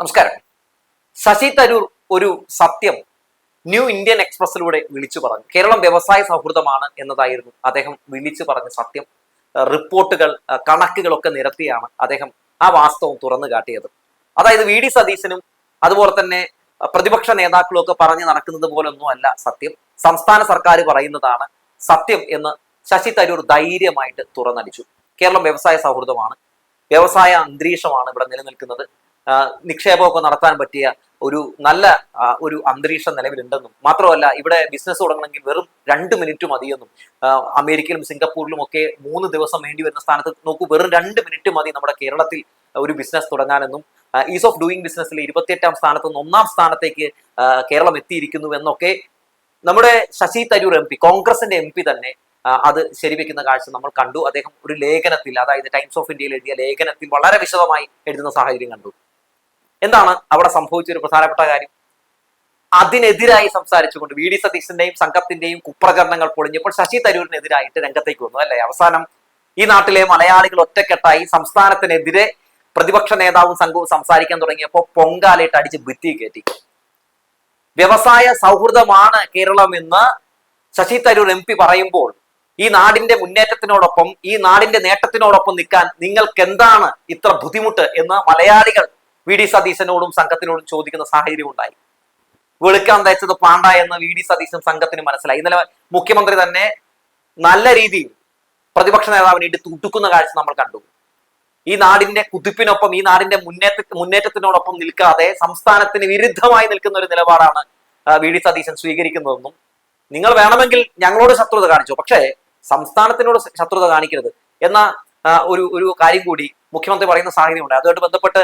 നമസ്കാരം. ശശി തരൂർ ഒരു സത്യം ന്യൂ ഇന്ത്യൻ എക്സ്പ്രസിലൂടെ വിളിച്ചു പറഞ്ഞു. കേരളം വ്യവസായ സൗഹൃദമാണ് എന്നതായിരുന്നു അദ്ദേഹം വിളിച്ചു പറഞ്ഞ സത്യം. റിപ്പോർട്ടുകൾ കണക്കുകളൊക്കെ നിരത്തിയാണ് അദ്ദേഹം ആ വാസ്തവം തുറന്നു കാട്ടിയത്. അതായത് വി ഡി സതീശനും അതുപോലെ തന്നെ പ്രതിപക്ഷ നേതാക്കളും ഒക്കെ പറഞ്ഞു നടക്കുന്നത് പോലൊന്നും അല്ല സത്യം. സംസ്ഥാന സർക്കാർ പറയുന്നതാണ് സത്യം എന്ന് ശശി തരൂർ ധൈര്യമായിട്ട് തുറന്നടിച്ചു. കേരളം വ്യവസായ സൗഹൃദമാണ്. വ്യവസായ അന്തരീക്ഷമാണ് ഇവിടെ നിലനിൽക്കുന്നത്. നിക്ഷേപമൊക്കെ നടത്താൻ പറ്റിയ ഒരു നല്ല ഒരു അന്തരീക്ഷം നിലവിലുണ്ടെന്നും മാത്രമല്ല ഇവിടെ ബിസിനസ് തുടങ്ങണമെങ്കിൽ വെറും രണ്ട് മിനിറ്റ് മതിയെന്നും അമേരിക്കയിലും സിംഗപ്പൂരിലും ഒക്കെ മൂന്ന് ദിവസം വേണ്ടി വരുന്ന സ്ഥാനത്ത് നോക്കൂ വെറും രണ്ട് മിനിറ്റ് മതി നമ്മുടെ കേരളത്തിൽ ഒരു ബിസിനസ് തുടങ്ങാനെന്നും ഈസ് ഓഫ് ഡൂയിങ് ബിസിനസ്സിൽ ഇരുപത്തിയെട്ടാം സ്ഥാനത്ത് നിന്ന് ഒന്നാം സ്ഥാനത്തേക്ക് കേരളം എത്തിയിരിക്കുന്നു എന്നൊക്കെ നമ്മുടെ ശശി തരൂർ എം പി കോൺഗ്രസിന്റെ എം പി തന്നെ അത് ശരിവെക്കുന്ന കാഴ്ച നമ്മൾ കണ്ടു. അദ്ദേഹം ഒരു ലേഖനത്തിൽ അതായത് ടൈംസ് ഓഫ് ഇന്ത്യയിൽ എഴുതിയ ലേഖനത്തിൽ വളരെ വിശദമായി എഴുതുന്ന സാഹചര്യം കണ്ടു. എന്താണ് അവിടെ സംഭവിച്ച ഒരു പ്രധാനപ്പെട്ട കാര്യം? അതിനെതിരായി സംസാരിച്ചുകൊണ്ട് വി ഡി സതീശന്റെയും സംഘത്തിന്റെയും കുപ്രചരണങ്ങൾ പൊളിഞ്ഞപ്പോൾ ശശി തരൂരിനെതിരായിട്ട് രംഗത്തേക്ക് വന്നു അല്ലെ? അവസാനം ഈ നാട്ടിലെ മലയാളികൾ ഒറ്റക്കെട്ടായി സംസ്ഥാനത്തിനെതിരെ പ്രതിപക്ഷ നേതാവും സംഘവും സംസാരിക്കാൻ തുടങ്ങിയപ്പോൾ പൊങ്കാലയിട്ട് അടിച്ച് ഭിത്തി കയറ്റി. വ്യവസായ സൗഹൃദമാണ് കേരളം എന്ന് ശശി തരൂർ എം പി പറയുമ്പോൾ ഈ നാടിന്റെ മുന്നേറ്റത്തിനോടൊപ്പം ഈ നാടിന്റെ നേട്ടത്തിനോടൊപ്പം നിൽക്കാൻ നിങ്ങൾക്ക് എന്താണ് ഇത്ര ബുദ്ധിമുട്ട് എന്ന് മലയാളികൾ വി ഡി സതീശനോടും സംഘത്തിനോടും ചോദിക്കുന്ന സാഹചര്യം ഉണ്ടായി. വെളുക്കാൻ തയ്ച്ചത് പാണ്ട എന്ന് വി ഡി സതീശനും സംഘത്തിന് മനസ്സിലായി. ഇന്നലെ മുഖ്യമന്ത്രി തന്നെ നല്ല രീതിയിൽ പ്രതിപക്ഷ നേതാവിനെ ഇട്ട് തുടുക്കുന്ന കാഴ്ച നമ്മൾ കണ്ടു. ഈ നാടിന്റെ കുതിപ്പിനൊപ്പം ഈ നാടിന്റെ മുന്നേറ്റ മുന്നേറ്റത്തിനോടൊപ്പം നിൽക്കാതെ സംസ്ഥാനത്തിന് വിരുദ്ധമായി നിൽക്കുന്ന ഒരു നിലപാടാണ് വി ഡി സതീശൻ സ്വീകരിക്കുന്നതെന്നും നിങ്ങൾ വേണമെങ്കിൽ ഞങ്ങളോട് ശത്രുത കാണിച്ചു. പക്ഷേ സംസ്ഥാനത്തിനോട് ശത്രുത കാണിക്കരുത് എന്ന ഒരു ഒരു കാര്യം കൂടി മുഖ്യമന്ത്രി പറയുന്ന സാഹചര്യമുണ്ട് അതുമായിട്ട് ബന്ധപ്പെട്ട്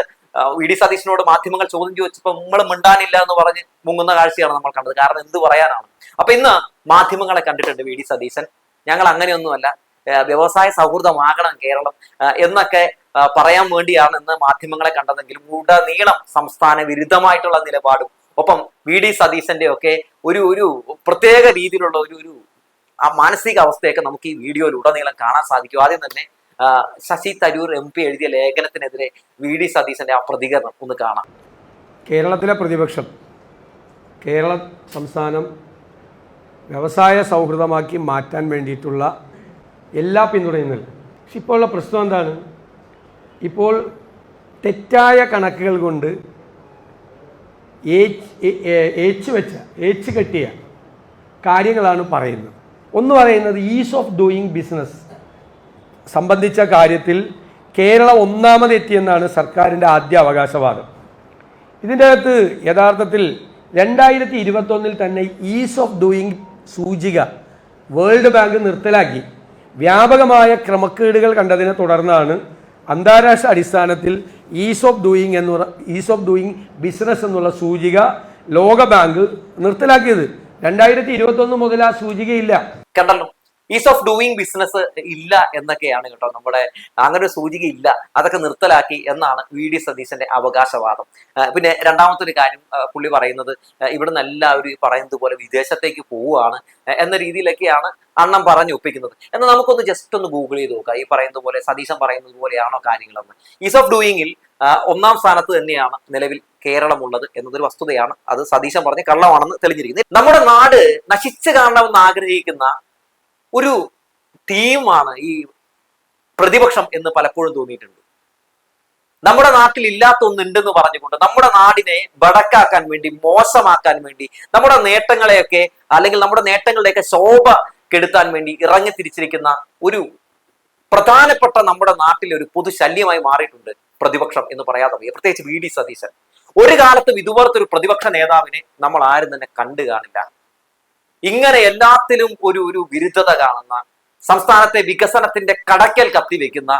വി ഡി സതീശനോട് മാധ്യമങ്ങൾ ചോദ്യം ചോദിച്ചപ്പോൾ നമ്മൾ മിണ്ടാനില്ല എന്ന് പറഞ്ഞ് മുങ്ങുന്ന കാഴ്ചയാണ് നമ്മൾ കണ്ടത്. കാരണം എന്ത് പറയാനാണ്? അപ്പൊ ഇന്ന് മാധ്യമങ്ങളെ കണ്ടിട്ടുണ്ട് വി ഡി സതീശൻ. ഞങ്ങൾ അങ്ങനെയൊന്നുമല്ല. വ്യവസായ സൗഹൃദമാകണം കേരളം എന്നൊക്കെ പറയാൻ വേണ്ടിയാണ് ഇന്ന് മാധ്യമങ്ങളെ കണ്ടതെങ്കിലും ഉടനീളം സംസ്ഥാന വിരുദ്ധമായിട്ടുള്ള നിലപാടും ഒപ്പം വി ഡി സതീശന്റെ ഒക്കെ ഒരു ഒരു പ്രത്യേക രീതിയിലുള്ള ഒരു ഒരു ആ മാനസിക അവസ്ഥയൊക്കെ നമുക്ക് ഈ വീഡിയോയിൽ ഉടനീളം കാണാൻ സാധിക്കും. ആദ്യം തന്നെ ശശി തരൂർ എം പി എഴുതിയ ലേഖനത്തിനെതിരെ വി ഡി സതീശന്റെ ആ പ്രതികരണം ഒന്ന് കാണാം. കേരളത്തിലെ പ്രതിപക്ഷം കേരള സംസ്ഥാനം വ്യവസായ സൗഹൃദമാക്കി മാറ്റാൻ വേണ്ടിയിട്ടുള്ള എല്ലാ പിന്തുണയും നൽകും പക്ഷെ ഇപ്പോൾ ഉള്ള പ്രശ്നം എന്താണ്? ഇപ്പോൾ തെറ്റായ കണക്കുകൾ കൊണ്ട് ഏച്ച് വെച്ച ഏച്ച് കെട്ടിയ കാര്യങ്ങളാണ് പറയുന്നത്. ഒന്ന് പറയുന്നത് ഈസ് ഓഫ് ഡൂയിങ് ബിസിനസ് സംബന്ധിച്ച കാര്യത്തിൽ കേരളം ഒന്നാമതെത്തിയെന്നാണ് സർക്കാരിന്റെ ആദ്യ അവകാശവാദം. ഇതിന്റെ അകത്ത് യഥാർത്ഥത്തിൽ രണ്ടായിരത്തി ഇരുപത്തൊന്നിൽ തന്നെ ഈസ് ഓഫ് ഡൂയിങ് സൂചിക വേൾഡ് ബാങ്ക് നിർത്തലാക്കി. വ്യാപകമായ ക്രമക്കേടുകൾ കണ്ടതിനെ തുടർന്നാണ് അന്താരാഷ്ട്ര അടിസ്ഥാനത്തിൽ ഈസ് ഓഫ് ഡൂയിങ് എന്ന് ഈസ് ഓഫ് ഡൂയിങ് ബിസിനസ് എന്നുള്ള സൂചിക ലോക ബാങ്ക് നിർത്തലാക്കിയത്. രണ്ടായിരത്തി ഇരുപത്തൊന്ന് മുതൽ ആ സൂചികയില്ല. കണ്ടല്ലോ. ഈസ് ഓഫ് ഡൂയിങ് ബിസിനസ് ഇല്ല എന്നൊക്കെയാണ് കേട്ടോ നമ്മുടെ അങ്ങനെ ഒരു സൂചിക ഇല്ല. അതൊക്കെ നിർത്തലാക്കി എന്നാണ് വി ഡി സതീശന്റെ അവകാശവാദം. പിന്നെ രണ്ടാമത്തെ ഒരു കാര്യം പുള്ളി പറയുന്നത് ഇവിടെ ഇവിടുന്ന് എല്ലാവരും പറയുന്നത് പോലെ വിദേശത്തേക്ക് പോവുകയാണ് എന്ന രീതിയിലൊക്കെയാണ് അണ്ണം പറഞ്ഞു ഒപ്പിക്കുന്നത്. എന്നാൽ നമുക്കൊന്ന് ജസ്റ്റ് ഒന്ന് ഗൂഗിൾ ചെയ്ത് നോക്കാം. ഈ പറയുന്നത് പോലെ സതീശൻ പറയുന്നത് പോലെയാണോ കാര്യങ്ങളെന്ന്. ഈസ് ഓഫ് ഡൂയിങ്ങിൽ ഒന്നാം സ്ഥാനത്ത് തന്നെയാണ് നിലവിൽ കേരളമുള്ളത് എന്നതൊരു വസ്തുതയാണ്. അത് സതീശൻ പറഞ്ഞ് കള്ളമാണെന്ന് തെളിഞ്ഞിരിക്കുന്നത് നമ്മുടെ നാട് നശിച്ചു കാണണമെന്ന് ആഗ്രഹിക്കുന്ന ഒരു തീമാണ് ഈ പ്രതിപക്ഷം എന്ന് പലപ്പോഴും തോന്നിയിട്ടുണ്ട്. നമ്മുടെ നാട്ടിൽ ഇല്ലാത്ത ഒന്നുണ്ടെന്ന് പറഞ്ഞുകൊണ്ട് നമ്മുടെ നാടിനെ വടക്കാക്കാൻ വേണ്ടി മോശമാക്കാൻ വേണ്ടി നമ്മുടെ നേട്ടങ്ങളെയൊക്കെ അല്ലെങ്കിൽ നമ്മുടെ നേട്ടങ്ങളുടെയൊക്കെ ശോഭ കെടുത്താൻ വേണ്ടി ഇറങ്ങി തിരിച്ചിരിക്കുന്ന ഒരു പ്രധാനപ്പെട്ട നമ്മുടെ നാട്ടിലെ ഒരു പൊതു ശല്യമായി മാറിയിട്ടുണ്ട് പ്രതിപക്ഷം എന്ന് പറയാതെ പ്രത്യേകിച്ച് വി. ഡി. സതീശൻ. ഒരു കാലത്തും ഇതുപോലത്തെ ഒരു പ്രതിപക്ഷ നേതാവിനെ നമ്മൾ ആരും തന്നെ കണ്ടു കാണില്ല. ഇങ്ങനെ എല്ലാത്തിലും ഒരു ഒരു വിരുദ്ധത കാണുന്ന സംസ്ഥാനത്തെ വികസനത്തിന്റെ കടക്കൽ കത്തിവെക്കുന്ന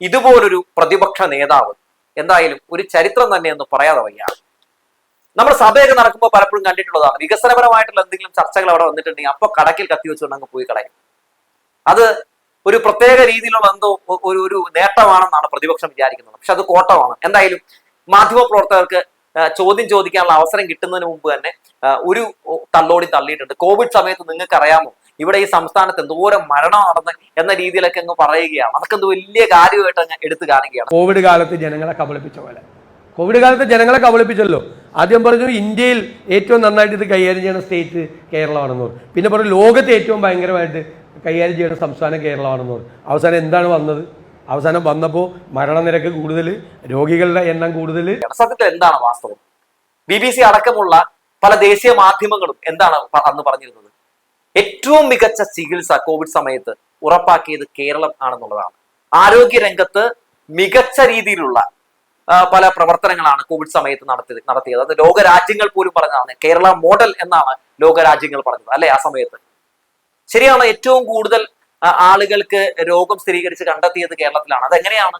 ഇതുപോലൊരു പ്രതിപക്ഷ നേതാവ് എന്തായാലും ഒരു ചരിത്രം തന്നെ എന്ന് പറയാതെ വയ്യ. നമ്മൾ സഭയൊക്കെ നടക്കുമ്പോൾ പലപ്പോഴും കണ്ടിട്ടുള്ളതാണ് വികസനപരമായിട്ടുള്ള എന്തെങ്കിലും ചർച്ചകൾ അവിടെ വന്നിട്ടുണ്ടെങ്കിൽ അപ്പൊ കടക്കിൽ കത്തി വെച്ചുകൊണ്ട് അങ്ങ് പോയി കളയും. അത് ഒരു പ്രത്യേക രീതിയിലുള്ള എന്തോ ഒരു ഒരു നേട്ടമാണെന്നാണ് പ്രതിപക്ഷം വിചാരിക്കുന്നത്. പക്ഷെ അത് കോട്ടമാണ്. എന്തായാലും മാധ്യമ പ്രവർത്തകർക്ക് ചോദ്യം ചോദിക്കാനുള്ള അവസരം കിട്ടുന്നതിന് മുമ്പ് തന്നെ ഒരു തള്ളോടി തള്ളിയിട്ടുണ്ട്. കോവിഡ് സമയത്ത് നിങ്ങൾക്ക് അറിയാമോ ഇവിടെ ഈ സംസ്ഥാനത്ത് എന്തോരം മരണം നടന്ന് എന്ന രീതിയിലൊക്കെ അങ്ങ് പറയുകയാണ്. അതൊക്കെ എന്ത് വലിയ കാര്യമായിട്ട് അങ്ങ് എടുത്തു കാണുകയാണ് കോവിഡ് കാലത്ത് ജനങ്ങളെ കബളിപ്പിച്ച പോലെ. കോവിഡ് കാലത്ത് ജനങ്ങളെ കബളിപ്പിച്ചല്ലോ. ആദ്യം പറഞ്ഞു ഇന്ത്യയിൽ ഏറ്റവും നന്നായിട്ട് ഇത് കൈകാര്യം ചെയ്യുന്ന സ്റ്റേറ്റ് കേരളമാണെന്ന് പറഞ്ഞു. പിന്നെ പറഞ്ഞു ലോകത്തെ ഏറ്റവും ഭയങ്കരമായിട്ട് കൈകാര്യം ചെയ്യുന്ന സംസ്ഥാനം കേരളമാണെന്ന് പറഞ്ഞു. അവസാനം എന്താണ് വന്നത്? അവസാനം വന്നപ്പോൾ മരണനിരക്ക് കൂടുതൽ രോഗികളുടെ എണ്ണം കൂടുതൽ സത്യത്തിൽ എന്താണ് വാസ്തവം? ബി ബി സി അടക്കമുള്ള പല ദേശീയ മാധ്യമങ്ങളും എന്താണ് അന്ന് പറഞ്ഞിരുന്നത്? ഏറ്റവും മികച്ച ചികിത്സ കോവിഡ് സമയത്ത് ഉറപ്പാക്കിയത് കേരളം ആണെന്നുള്ളതാണ്. ആരോഗ്യ രംഗത്ത് മികച്ച രീതിയിലുള്ള പല പ്രവർത്തനങ്ങളാണ് കോവിഡ് സമയത്ത് നടത്തി നടത്തിയത്. അത് ലോകരാജ്യങ്ങൾ പോലും പറഞ്ഞതാണ്. കേരള മോഡൽ എന്നാണ് ലോകരാജ്യങ്ങൾ പറഞ്ഞത് അല്ലെ ആ സമയത്ത്? ശരിയാണ് ഏറ്റവും കൂടുതൽ ആളുകൾക്ക് രോഗം സ്ഥിരീകരിച്ച് കണ്ടെത്തിയത് കേരളത്തിലാണ്. അതെങ്ങനെയാണ്?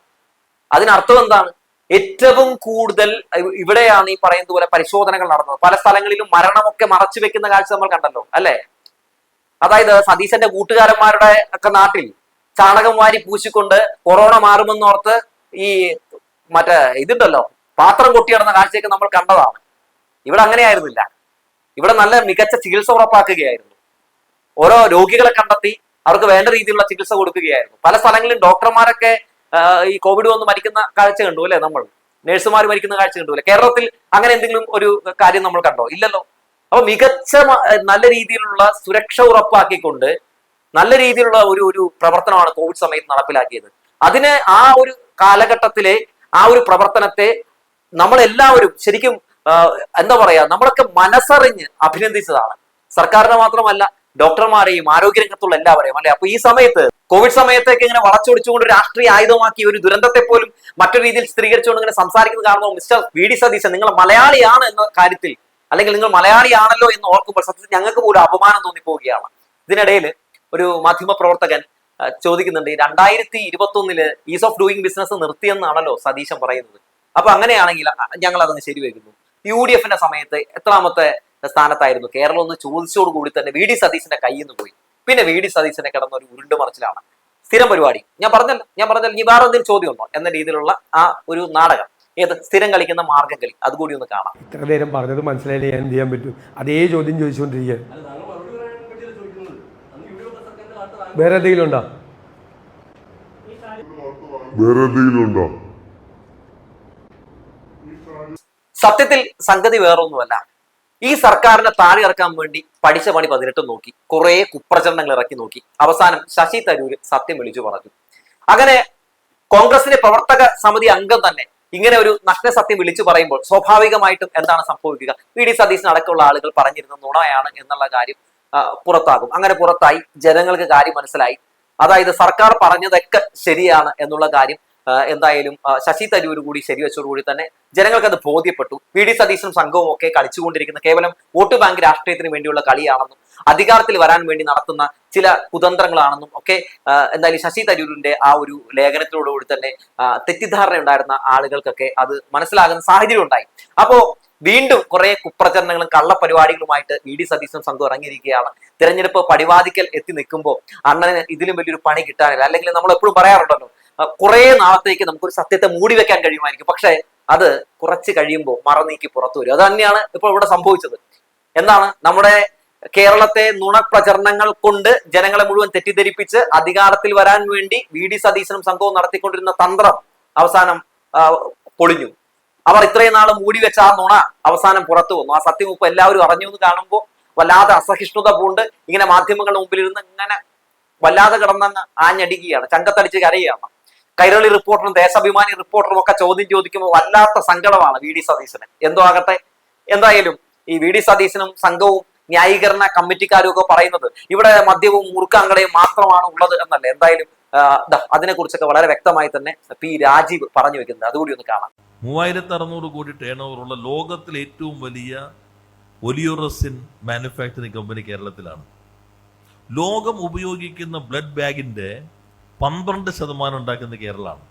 അതിനർത്ഥം എന്താണ്? ഏറ്റവും കൂടുതൽ ഇവിടെയാണ് ഈ പറയുന്നത് പോലെ പരിശോധനകൾ നടന്നത്. പല സ്ഥലങ്ങളിലും മരണമൊക്കെ മറച്ചു വെക്കുന്ന കാഴ്ച നമ്മൾ കണ്ടല്ലോ അല്ലെ? അതായത് സതീശന്റെ കൂട്ടുകാരന്മാരുടെ ഒക്കെ നാട്ടിൽ ചാണകം വാരി പൂശിക്കൊണ്ട് കൊറോണ മാറുമെന്നോർത്ത് ഈ മറ്റേ ഇതുണ്ടല്ലോ പാത്രം കൊട്ടി നടന്ന കാഴ്ചയൊക്കെ നമ്മൾ കണ്ടതാണ്. ഇവിടെ അങ്ങനെയായിരുന്നില്ല ഇവിടെ നല്ല മികച്ച ചികിത്സ ഉറപ്പാക്കുകയായിരുന്നു. ഓരോ രോഗികളെ കണ്ടെത്തി അവർക്ക് വേണ്ട രീതിയിലുള്ള ചികിത്സ കൊടുക്കുകയായിരുന്നു. പല സ്ഥലങ്ങളിലും ഡോക്ടർമാരൊക്കെ ഈ കോവിഡ് വന്ന് മരിക്കുന്ന കാഴ്ച കണ്ടു അല്ലെ നമ്മൾ? നഴ്സുമാർ മരിക്കുന്ന കാഴ്ച കണ്ടു അല്ലെ? കേരളത്തിൽ അങ്ങനെ എന്തെങ്കിലും ഒരു കാര്യം നമ്മൾ കണ്ടോ? ഇല്ലല്ലോ. അപ്പൊ മികച്ച നല്ല രീതിയിലുള്ള സുരക്ഷ ഉറപ്പാക്കിക്കൊണ്ട് നല്ല രീതിയിലുള്ള ഒരു ഒരു പ്രവർത്തനമാണ് കോവിഡ് സമയത്ത് നടപ്പിലാക്കിയത്. അതിന് ആ ഒരു കാലഘട്ടത്തിലെ ആ ഒരു പ്രവർത്തനത്തെ നമ്മളെല്ലാവരും ശരിക്കും എന്താ പറയാ നമ്മളൊക്കെ മനസ്സറിഞ്ഞ് അഭിനന്ദിച്ചതാണ്. സർക്കാരിനെ മാത്രമല്ല ഡോക്ടർമാരെയും ആരോഗ്യരംഗത്തുള്ള എല്ലാവരെയും അല്ലെ? അപ്പൊ ഈ സമയത്ത് കോവിഡ് സമയത്തേക്ക് ഇങ്ങനെ വളച്ചൊടിച്ചുകൊണ്ട് രാഷ്ട്രീയ ആയുധമാക്കി ഒരു ദുരന്തത്തെ പോലും മറ്റൊരു രീതിയിൽ സ്ഥിരീകരിച്ചുകൊണ്ട് ഇങ്ങനെ സംസാരിക്കുന്നത് കാരണം മിസ്റ്റർ വി ഡി സതീശൻ നിങ്ങൾ മലയാളിയാണ് എന്ന കാര്യത്തിൽ അല്ലെങ്കിൽ നിങ്ങൾ മലയാളിയാണല്ലോ എന്ന് ഓർക്കുമ്പോൾ സത്യത്തിൽ ഞങ്ങൾക്ക് പോലും അപമാനം തോന്നിപ്പോവുകയാണ്. ഇതിനിടയിൽ ഒരു മാധ്യമ പ്രവർത്തകൻ ചോദിക്കുന്നുണ്ട് ഈ രണ്ടായിരത്തി ഇരുപത്തി ഒന്നിൽ ഈസ് ഓഫ് ഡൂയിങ് ബിസിനസ് നിർത്തിയെന്നാണല്ലോ സതീശൻ പറയുന്നത്. അപ്പൊ അങ്ങനെയാണെങ്കിൽ ഞങ്ങൾ അതങ്ങ് ശരിവെക്കുന്നു. യു ഡി എഫിന്റെ സമയത്ത് എത്രാമത്തെ സ്ഥാനത്തായിരുന്നു. കേരളം ഒന്ന് ചോദിച്ചോട് കൂടി തന്നെ വി ഡി സതീശന്റെ കയ്യിൽ നിന്ന് പോയി. പിന്നെ വി ഡി സതീശനെ കിടന്ന ഒരു ഉരുണ്ട് മറിച്ചിലാണ്. സ്ഥിരം പരിപാടി. ഞാൻ പറഞ്ഞല്ലോ ഞാൻ പറഞ്ഞല്ലോ ഇനി വേറെ എന്തെങ്കിലും ചോദ്യം ഉണ്ടോ എന്ന രീതിയിലുള്ള ആ ഒരു നാടകം. ഏത്? സ്ഥിരം കളിക്കുന്ന മാർഗം കളി. അതുകൂടി ഒന്ന് കാണാം. ഇത്ര നേരം പറഞ്ഞത് മനസ്സിലായില്ലേ? ഞാൻ എന്ത് ചെയ്യാൻ പറ്റും? അതേ ചോദ്യം ചോദിച്ചുകൊണ്ടിരിക്കുക വേറെ എന്തെങ്കിലും ഉണ്ടോ? വേറെ എന്തെങ്കിലും ഉണ്ടോ? സത്യത്തിൽ സംഗതി വേറൊന്നുമല്ല. ഈ സർക്കാരിനെ താഴെ ഇറക്കാൻ വേണ്ടി പഠിച്ച പണി പതിനെട്ടും നോക്കി. കുറെ കുപ്രചരണങ്ങൾ ഇറക്കി നോക്കി. അവസാനം ശശി തരൂര് സത്യം വിളിച്ചു പറഞ്ഞു. അങ്ങനെ കോൺഗ്രസിന്റെ പ്രവർത്തക സമിതി അംഗം തന്നെ ഇങ്ങനെ ഒരു നഗ്നസത്യം വിളിച്ചു പറയുമ്പോൾ സ്വാഭാവികമായിട്ടും എന്താണ് സംഭവിക്കുക? പി ഡി സതീശൻ അടക്കമുള്ള ആളുകൾ പറഞ്ഞിരുന്ന നുണയാണ് എന്നുള്ള കാര്യം പുറത്താകും. അങ്ങനെ പുറത്തായി. ജനങ്ങൾക്ക് കാര്യം മനസ്സിലായി. അതായത് സർക്കാർ പറഞ്ഞതൊക്കെ ശരിയാണ് എന്നുള്ള കാര്യം എന്തായാലും ശശി തരൂർ കൂടി ശരിവെച്ചതോടുകൂടി തന്നെ ജനങ്ങൾക്ക് അത് ബോധ്യപ്പെട്ടു. വി ഡി സതീശനും സംഘവും ഒക്കെ കളിച്ചുകൊണ്ടിരിക്കുന്ന കേവലം വോട്ട് ബാങ്ക് രാഷ്ട്രീയത്തിന് വേണ്ടിയുള്ള കളിയാണെന്നും അധികാരത്തിൽ വരാൻ വേണ്ടി നടത്തുന്ന ചില കുതന്ത്രങ്ങളാണെന്നും ഒക്കെ എന്തായാലും ശശി തരൂരിന്റെ ആ ഒരു ലേഖനത്തിനോടുകൂടി തന്നെ തെറ്റിദ്ധാരണ ഉണ്ടായിരുന്ന ആളുകൾക്കൊക്കെ അത് മനസ്സിലാകുന്ന സാഹചര്യം ഉണ്ടായി. അപ്പോ വീണ്ടും കുറെ കുപ്രചരണങ്ങളും കള്ളപരിപാടികളുമായിട്ട് ഇ ഡി സതീശനും സംഘം ഇറങ്ങിയിരിക്കുകയാണ്. തിരഞ്ഞെടുപ്പ് പടിവാദിക്കൽ എത്തി നിൽക്കുമ്പോൾ അണ്ണന് ഇതിലും വലിയൊരു പണി കിട്ടാനില്ല. അല്ലെങ്കിൽ നമ്മൾ എപ്പോഴും പറയാറുണ്ടല്ലോ കുറെ നാളത്തേക്ക് നമുക്കൊരു സത്യത്തെ മൂടി വെക്കാൻ കഴിയുമായിരിക്കും. പക്ഷേ അത് കുറച്ച് കഴിയുമ്പോൾ മറനീക്കി പുറത്തു വരും. അത് തന്നെയാണ് ഇപ്പോൾ ഇവിടെ സംഭവിച്ചത്. എന്താണ്? നമ്മുടെ കേരളത്തെ നുണപ്രചരണങ്ങൾ കൊണ്ട് ജനങ്ങളെ മുഴുവൻ തെറ്റിദ്ധരിപ്പിച്ച് അധികാരത്തിൽ വരാൻ വേണ്ടി വി ഡി സതീശനും സംഘവും നടത്തിക്കൊണ്ടിരുന്ന തന്ത്രം അവസാനം പൊളിഞ്ഞു. അവർ ഇത്രയും നാൾ മൂടി വെച്ച ആ നുണ അവസാനം പുറത്തു വന്നു. ആ സത്യം ഇപ്പൊ എല്ലാവരും അറിഞ്ഞു എന്ന് കാണുമ്പോൾ വല്ലാതെ അസഹിഷ്ണുത പൂണ്ട് ഇങ്ങനെ മാധ്യമങ്ങളുടെ മുമ്പിലിരുന്ന് ഇങ്ങനെ വല്ലാതെ കിടന്നങ്ങ് ആഞ്ഞടിക്കുകയാണ്. ചങ്കത്തടിച്ച് കരയുകയാണ്. കൈരളി റിപ്പോർട്ടറും ദേശാഭിമാനി റിപ്പോർട്ടറും ഒക്കെ ചോദ്യം ചോദിക്കുമ്പോൾ വല്ലാത്ത സങ്കടമാണ് വി ഡി സതീശന്. എന്തോ ആകട്ടെ? എന്തായാലും ഈ വി ഡി സതീശനും സംഘവും ന്യായീകരണ കമ്മിറ്റിക്കാരും ഒക്കെ പറയുന്നത് ഇവിടെ മദ്യവും മുറുക്കാങ്കടയും മാത്രമാണ് ഉള്ളത് എന്നല്ല. എന്തായാലും അതിനെക്കുറിച്ചൊക്കെ വളരെ വ്യക്തമായി തന്നെ പി രാജീവ് പറഞ്ഞു വെക്കുന്നത് അതുകൂടി ഒന്ന് കാണാം. മൂവായിരത്തി അറുന്നൂറ് കോടി ടേൺ ഓവറുള്ള ലോകത്തിലെ ഏറ്റവും വലിയ ഒലിയോറസിൻ മാനുഫാക്ചറിങ് കമ്പനി കേരളത്തിലാണ്. ലോകം ഉപയോഗിക്കുന്ന ബ്ലഡ് ബാഗിന്റെ പന്ത്രണ്ട് ശതമാനം ഉണ്ടാക്കുന്ന കേരളമാണ്.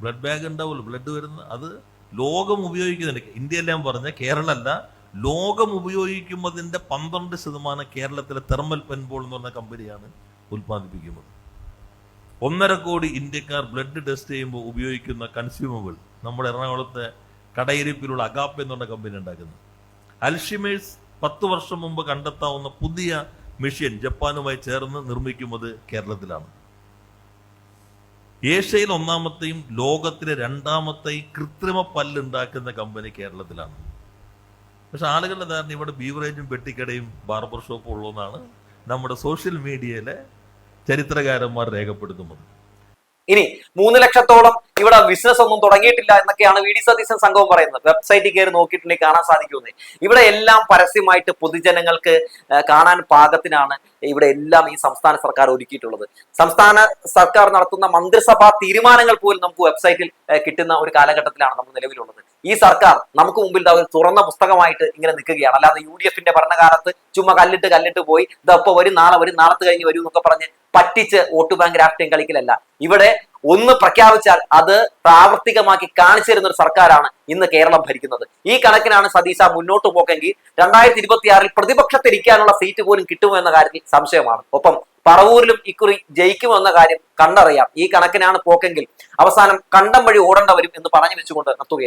ബ്ലഡ് ബാഗ് ഉണ്ടാവുമല്ലോ ബ്ലഡ് വരുന്ന അത് ലോകം ഉപയോഗിക്കുന്നുണ്ട്. ഇന്ത്യയിൽ ഞാൻ പറഞ്ഞ കേരളമല്ല. ലോകം ഉപയോഗിക്കുന്നതിന്റെ പന്ത്രണ്ട് ശതമാനം കേരളത്തിലെ തെർമൽ പെൻബോൾ എന്ന് പറഞ്ഞ കമ്പനിയാണ് ഉൽപ്പാദിപ്പിക്കുന്നത്. ഒന്നര കോടി ഇന്ത്യക്കാർ ബ്ലഡ് ടെസ്റ്റ് ചെയ്യുമ്പോൾ ഉപയോഗിക്കുന്ന കൺസ്യൂമബിൾ നമ്മുടെ എറണാകുളത്തെ കടയിരിപ്പിലുള്ള അഗാപ്പ് എന്ന് പറഞ്ഞ കമ്പനി ഉണ്ടാക്കുന്നത്. അൽഷിമേഴ്സ് പത്ത് വർഷം മുമ്പ് കണ്ടെത്താവുന്ന പുതിയ മെഷീൻ ജപ്പാനുമായി ചേർന്ന് നിർമ്മിക്കുന്നത് കേരളത്തിലാണ്. ഏഷ്യയിൽ ഒന്നാമത്തെയും ലോകത്തിലെ രണ്ടാമത്തെയും കൃത്രിമ പല്ലുണ്ടാക്കുന്ന കമ്പനി കേരളത്തിലാണ്. പക്ഷെ ആളുകളുടെ ധാരണ ഇവിടെ ബീവറേജും പെട്ടിക്കടയും ബാർബർ ഷോപ്പും ഉള്ളതെന്നാണ് നമ്മുടെ സോഷ്യൽ മീഡിയയിലെ ചരിത്രകാരന്മാർ രേഖപ്പെടുത്തുന്നത്. ഇനി മൂന്ന് ലക്ഷത്തോളം ഇവിടെ ബിസിനസ് ഒന്നും തുടങ്ങിയിട്ടില്ല എന്നൊക്കെയാണ് വി ഡി സതീശൻ സംഘവും പറയുന്നത്. വെബ്സൈറ്റിൽ കയറി നോക്കിയിട്ടുണ്ടെങ്കിൽ കാണാൻ സാധിക്കുന്നത് ഇവിടെ എല്ലാം പരസ്യമായിട്ട് പൊതുജനങ്ങൾക്ക് കാണാൻ പാകത്തിനാണ് ഇവിടെ എല്ലാം ഈ സംസ്ഥാന സർക്കാർ ഒരുക്കിയിട്ടുള്ളത്. സംസ്ഥാന സർക്കാർ നടത്തുന്ന മന്ത്രിസഭാ തീരുമാനങ്ങൾ പോലും നമുക്ക് വെബ്സൈറ്റിൽ കിട്ടുന്ന ഒരു കാലഘട്ടത്തിലാണ് നമ്മൾ നിലവിലുള്ളത്. ഈ സർക്കാർ നമുക്ക് മുമ്പിൽ ഒരു തുറന്ന പുസ്തകമായിട്ട് ഇങ്ങനെ നിൽക്കുകയാണ്. അല്ലാതെ യു ഡി എഫിന്റെ ഭരണകാലത്ത് ചുമ്മാ കല്ലിട്ട് കല്ലിട്ട് പോയി ഇതപ്പോ വരും നാളെ വരും നാളത്ത് കഴിഞ്ഞ് വരും എന്നൊക്കെ പറഞ്ഞ് പറ്റിച്ച് വോട്ട് ബാങ്ക് രാഷ്ട്രീയം കളിക്കലല്ല. ഇവിടെ ഒന്ന് പ്രഖ്യാപിച്ചാൽ അത് പ്രാവർത്തികമാക്കി കാണിച്ചു തരുന്ന ഒരു സർക്കാരാണ് ഇന്ന് കേരളം ഭരിക്കുന്നത്. ഈ കണക്കിനാണ് സതീശ മുന്നോട്ട് പോക്കെങ്കിൽ രണ്ടായിരത്തി ഇരുപത്തിയാറിൽ പ്രതിപക്ഷത്തിരിക്കാനുള്ള സീറ്റ് പോലും കിട്ടുമോ എന്ന കാര്യത്തിൽ സംശയമാണ്. ഒപ്പം പറവൂരിലും ഇക്കുറി ജയിക്കുമോ എന്ന കാര്യം കണ്ടറിയാം. ഈ കണക്കിനാണ് പോക്കെങ്കിൽ അവസാനം കണ്ടം വഴി ഓടേണ്ടവരും എന്ന് പറഞ്ഞു വെച്ചുകൊണ്ട് നിർത്തുകയാണ്.